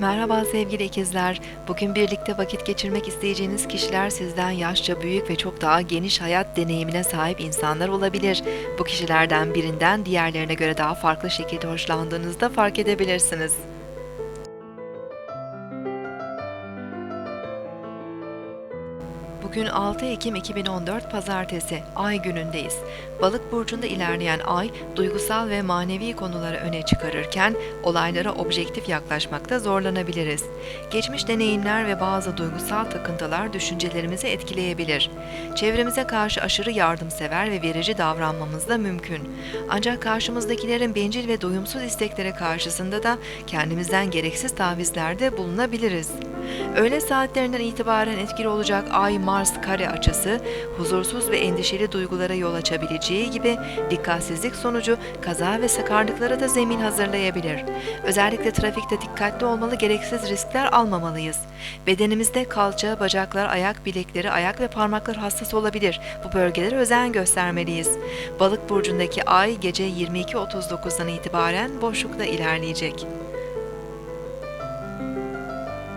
Merhaba sevgili ikizler. Bugün birlikte vakit geçirmek isteyeceğiniz kişiler sizden yaşça büyük ve çok daha geniş hayat deneyimine sahip insanlar olabilir. Bu kişilerden birinden diğerlerine göre daha farklı şekilde hoşlandığınızda fark edebilirsiniz. Bugün 6 Ekim 2014 Pazartesi, Ay günündeyiz. Balık burcunda ilerleyen Ay, duygusal ve manevi konuları öne çıkarırken olaylara objektif yaklaşmakta zorlanabiliriz. Geçmiş deneyimler ve bazı duygusal takıntılar düşüncelerimizi etkileyebilir. Çevremize karşı aşırı yardımsever ve verici davranmamız da mümkün. Ancak karşımızdakilerin bencil ve doyumsuz istekleri karşısında da kendimizden gereksiz tavizlerde bulunabiliriz. Öğle saatlerinden itibaren etkili olacak Ay-Mars kare açısı, huzursuz ve endişeli duygulara yol açabileceği gibi dikkatsizlik sonucu kaza ve sakarlıklara da zemin hazırlayabilir. Özellikle trafikte dikkatli olmalı, gereksiz riskler almamalıyız. Bedenimizde kalça, bacaklar, ayak bilekleri, ayak ve parmaklar hassas olabilir. Bu bölgelere özen göstermeliyiz. Balık burcundaki Ay gece 22.39'dan itibaren boşlukta ilerleyecek.